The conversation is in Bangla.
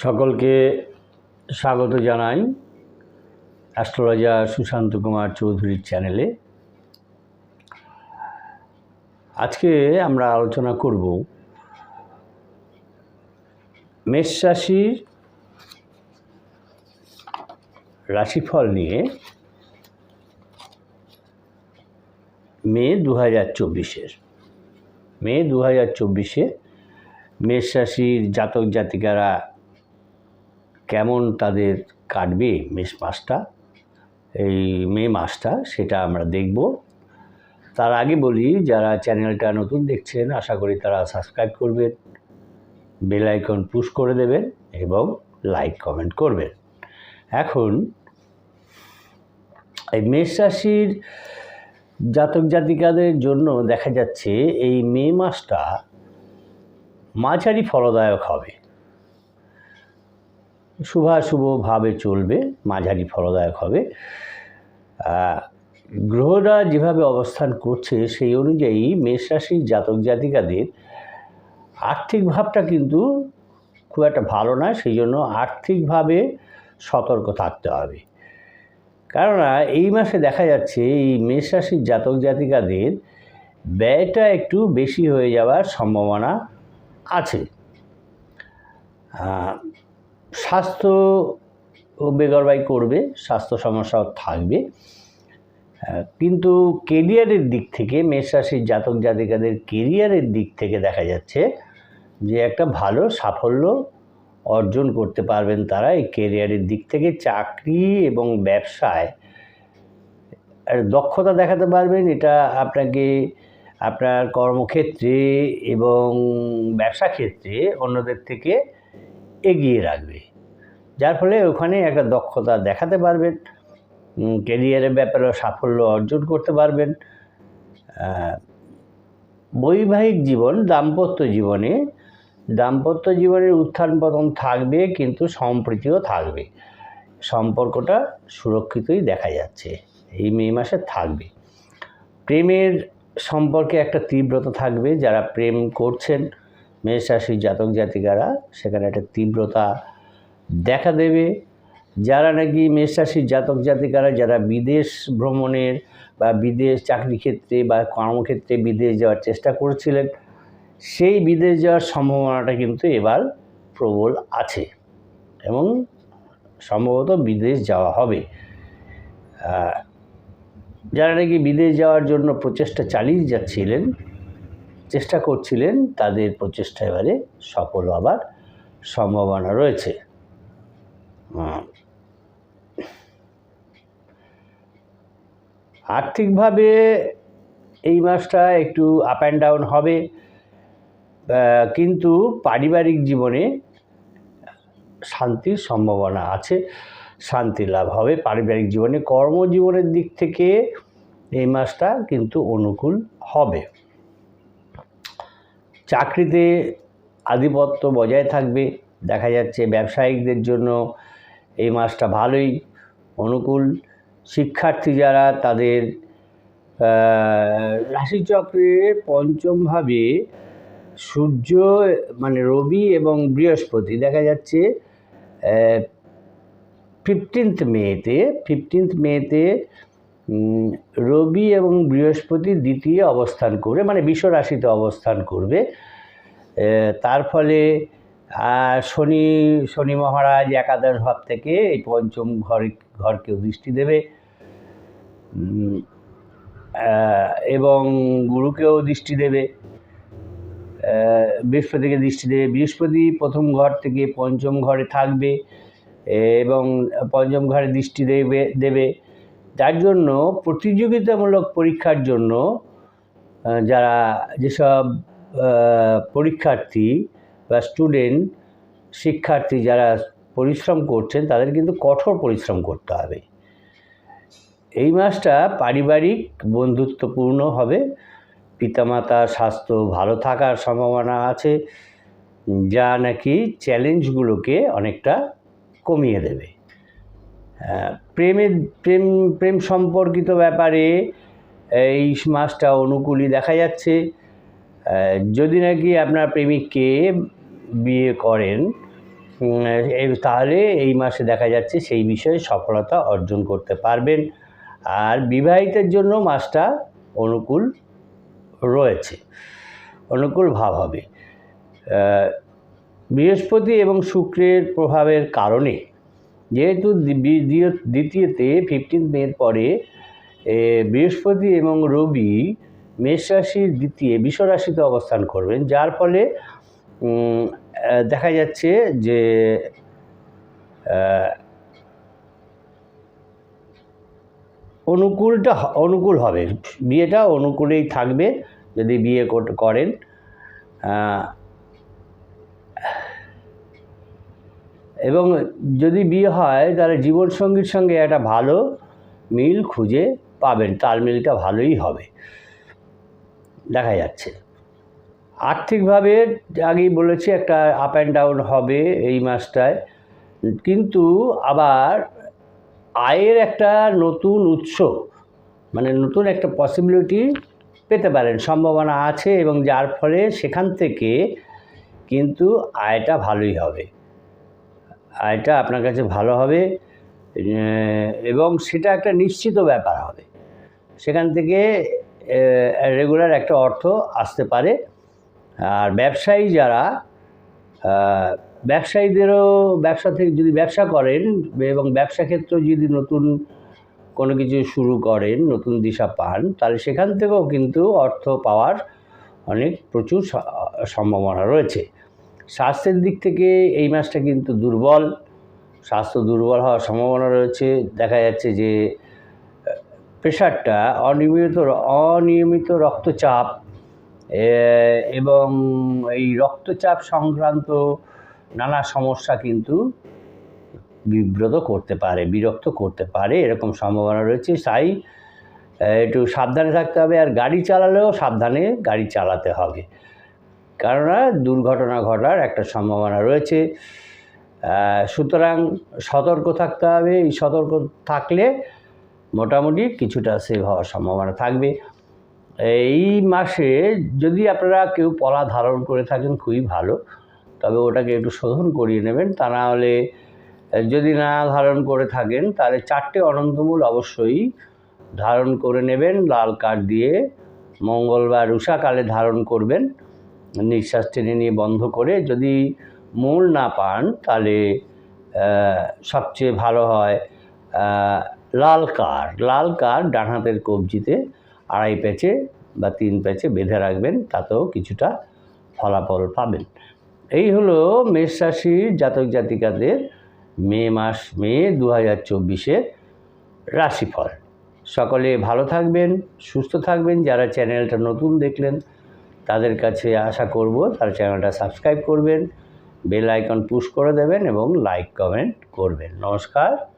সকলকে স্বাগত জানাই অ্যাস্ট্রোলজার সুশান্ত কুমার চৌধুরীর চ্যানেলে। আজকে আমরা আলোচনা করব মেষ রাশির রাশিফল নিয়ে মে দু হাজার চব্বিশের। মে দু হাজার চব্বিশে মেষ রাশির জাতক জাতিকারা কেমন তাদের কাটবে মেষ মাসটা, এই মে মাসটা সেটা আমরা দেখব। তার আগে বলি, যারা চ্যানেলটা নতুন দেখছেন, আশা করি তারা সাবস্ক্রাইব করবেন, বেল আইকন পুশ করে দেবেন এবং লাইক, কমেন্ট করবেন। এখন, এই মেষ রাশির জাতক জাতিকাদের জন্য দেখা যাচ্ছে এই মে মাসটা মাঝারি ফলদায়ক হবে। শুভাশুভভাবে চলবে, মাঝারি ফলদায়ক হবে। গ্রহরা যেভাবে অবস্থান করছে সেই অনুযায়ী মেষ রাশির জাতক জাতিকাদের আর্থিক ভাবটা কিন্তু খুব একটা ভালো নয় সেই জন্য আর্থিকভাবে সতর্ক থাকতে হবে। কেননা এই মাসে দেখা যাচ্ছে এই মেষ রাশির জাতক জাতিকাদের ব্যয়টা একটু বেশি হয়ে যাওয়ার সম্ভাবনা আছে। স্বাস্থ্য বেগরবাই করবে, স্বাস্থ্য সমস্যাও থাকবে। কিন্তু কেরিয়ারের দিক থেকে, মেষ রাশির জাতক জাতিকাদের কেরিয়ারের দিক থেকে দেখা যাচ্ছে যে একটা ভালো সাফল্য অর্জন করতে পারবেন তারা এই কেরিয়ারের দিক থেকে। চাকরি এবং ব্যবসায় দক্ষতা দেখাতে পারবেন, এটা আপনাকে আপনার কর্মক্ষেত্রে এবং ব্যবসা ক্ষেত্রে অন্যদের থেকে এগিয়ে রাখবে। যার ফলে ওখানে একটা দক্ষতা দেখাতে পারবেন উম, ক্যারিয়ারের ব্যাপারেও সাফল্য অর্জন করতে পারবেন। বৈবাহিক জীবন দাম্পত্য জীবনে দাম্পত্য জীবনের উত্থান পতন থাকবে কিন্তু সম্প্রীতিও থাকবে। সম্পর্কটা সুরক্ষিতই দেখা যাচ্ছে এই মে মাসে থাকবে। প্রেমের সম্পর্কে একটা তীব্রতা থাকবে যারা প্রেম করছেন মেষ রাশির জাতক জাতিকারা সেখানে একটা তীব্রতা দেখা দেবে। যারা নাকি মেষ রাশির জাতক জাতিকারা, যারা বিদেশ ভ্রমণের বা বিদেশ চাকরি ক্ষেত্রে বা কর্মক্ষেত্রে বিদেশ যাওয়ার চেষ্টা করছিলেন, সেই বিদেশ যাওয়ার সম্ভাবনাটা কিন্তু এবার প্রবল আছে এবং সম্ভবত বিদেশ যাওয়া হবে। যারা নাকি বিদেশ যাওয়ার জন্য প্রচেষ্টা চালিয়ে যাচ্ছিলেন চেষ্টা করছিলেন, তাদের প্রচেষ্টা এবারে সফল হবার সম্ভাবনা রয়েছে। আর্থিকভাবে এই মাসটা একটু আপ অ্যান্ড ডাউন হবে কিন্তু পারিবারিক জীবনে শান্তির সম্ভাবনা আছে, শান্তি লাভ হবে। পারিবারিক জীবনে কর্মজীবনের দিক থেকে এই মাসটা কিন্তু অনুকূল হবে। চাকরিতে আধিপত্য বজায় থাকবে। দেখা যাচ্ছে ব্যবসায়িকদের জন্য এই মাসটা ভালোই অনুকূল। শিক্ষার্থী যারা তাদের রাশিচক্রের পঞ্চমভাবে সূর্য মানে রবি এবং বৃহস্পতি, দেখা যাচ্ছে ফিফটিন্থ মেতে ফিফটিন্থ মেতে রবি এবং বৃহস্পতি দ্বিতীয় অবস্থান করবে মানে বিশ্ব রাশিতে অবস্থান করবে। তার ফলে শনি শনি মহারাজ একাদশ ভাব থেকে এই পঞ্চম ঘর ঘরকেও দৃষ্টি দেবে। এবং গুরুকেও দৃষ্টি দেবে। বৃহস্পতিকে দৃষ্টি দেবে। বৃহস্পতি প্রথম ঘর থেকে পঞ্চম ঘরে থাকবে এবং পঞ্চম ঘরে দৃষ্টি দেবে দেবে। যার জন্য প্রতিযোগিতামূলক পরীক্ষার জন্য যারা যেসব পরীক্ষার্থী বা স্টুডেন্ট শিক্ষার্থী যারা পরিশ্রম করছেন, তাদের কিন্তু কঠোর পরিশ্রম করতে হবে। এই মাসটা পারিবারিক বন্ধুত্বপূর্ণ হবে। পিতামাতার স্বাস্থ্য ভালো থাকার সম্ভাবনা আছে, যা নাকি চ্যালেঞ্জগুলোকে অনেকটা কমিয়ে দেবে। প্রেমের, প্রেম প্রেম সম্পর্কিত ব্যাপারে এই মাসটা অনুকূলই দেখা যাচ্ছে। যদি নাকি আপনার প্রেমিককে বিয়ে করেন তাহলে এই মাসে দেখা যাচ্ছে সেই বিষয়ে সফলতা অর্জন করতে পারবেন। আর বিবাহিতের জন্য মাসটা অনুকূল রয়েছে, অনুকূল ভাব হবে। বৃহস্পতি এবং শুক্রের প্রভাবের কারণে যেহেতু দ্বিতীয়তে ফিফটিন মের পরে বৃহস্পতি এবং রবি মেষ রাশির দ্বিতীয় বিশ্বরাশিতে অবস্থান করবেন। যার ফলে দেখা যাচ্ছে যে অনুকূলটা অনুকূল হবে। বিয়েটা অনুকূলেই থাকবে যদি বিয়ে কর- করেন। এবং যদি বিয়ে হয়, তাহলে জীবনসঙ্গীর সঙ্গে একটা ভালো মিল খুঁজে পাবেন। তাল মিলটা ভালোই হবে। দেখা যাচ্ছে। আর্থিকভাবে আগেই বলেছি, একটা আপ অ্যান্ড ডাউন হবে এই মাসটায়। কিন্তু আবার আয়ের একটা নতুন উৎস মানে নতুন একটা পসিবিলিটি পেতে পারেন। সম্ভাবনা আছে এবং যার ফলে সেখান থেকে কিন্তু আয়টা ভালোই হবে। আয়টা আপনার কাছে ভালো হবে এবং সেটা একটা নিশ্চিত ব্যাপার হবে। সেখান থেকে রেগুলার একটা অর্থ আসতে পারে। আর ব্যবসায়ী যারা ব্যবসায়ীদেরও ব্যবসা থেকে যদি ব্যবসা করেন, এবং ব্যবসা ক্ষেত্রে যদি নতুন কোনো কিছু শুরু করেন, নতুন দিশা পান, তাহলে সেখান থেকেও কিন্তু অর্থ পাওয়ার অনেক প্রচুর সম্ভাবনা রয়েছে। স্বাস্থ্যের দিক থেকে এই মাসটা কিন্তু দুর্বল। স্বাস্থ্য দুর্বল হওয়ার সম্ভাবনা রয়েছে। দেখা যাচ্ছে যে প্রেশারটা অনিয়মিত অনিয়মিত রক্তচাপ এবং এই রক্তচাপ সংক্রান্ত নানা সমস্যা কিন্তু বিব্রত করতে পারে, বিরক্ত করতে পারে, এরকম সম্ভাবনা রয়েছে। তাই একটু সাবধানে থাকতে হবে। আর গাড়ি চালালেও সাবধানে গাড়ি চালাতে হবে। কেননা দুর্ঘটনা ঘটার একটা সম্ভাবনা রয়েছে। সুতরাং সতর্ক থাকতে হবে। এই সতর্ক থাকলে মোটামুটি কিছুটা সেভ হওয়ার সম্ভাবনা থাকবে। এই মাসে যদি আপনারা কেউ পলা ধারণ করে থাকেন, খুবই ভালো। তবে ওটাকে একটু শোধন করিয়ে নেবেন। তা না হলে, যদি না ধারণ করে থাকেন, তাহলে চারটে অনন্তমূল অবশ্যই ধারণ করে নেবেন। লাল কাঠ দিয়ে মঙ্গলবার উষাকালে ধারণ করবেন। নিঃশ্বাস টেনে নিয়ে বন্ধ করে যদি মূল না পান, তাহলে সবচেয়ে ভালো হয় লাল কার লাল কার ডান হাতের কবজিতে আড়াই প্যাচে বা তিন প্যাচে বেঁধে রাখবেন, তাতেও কিছুটা ফলাফল পাবেন। এই হলো মেষ রাশির জাতক জাতিকাদের মে মাস, মে দু হাজার চব্বিশের রাশিফল। সকলে ভালো থাকবেন, সুস্থ থাকবেন। যারা চ্যানেলটা নতুন দেখলেন তাদের কাছে আশা করব তার চ্যানেলটা সাবস্ক্রাইব করবেন, বেল আইকন পুশ করে দেবেন এবং লাইক কমেন্ট করবেন। নমস্কার।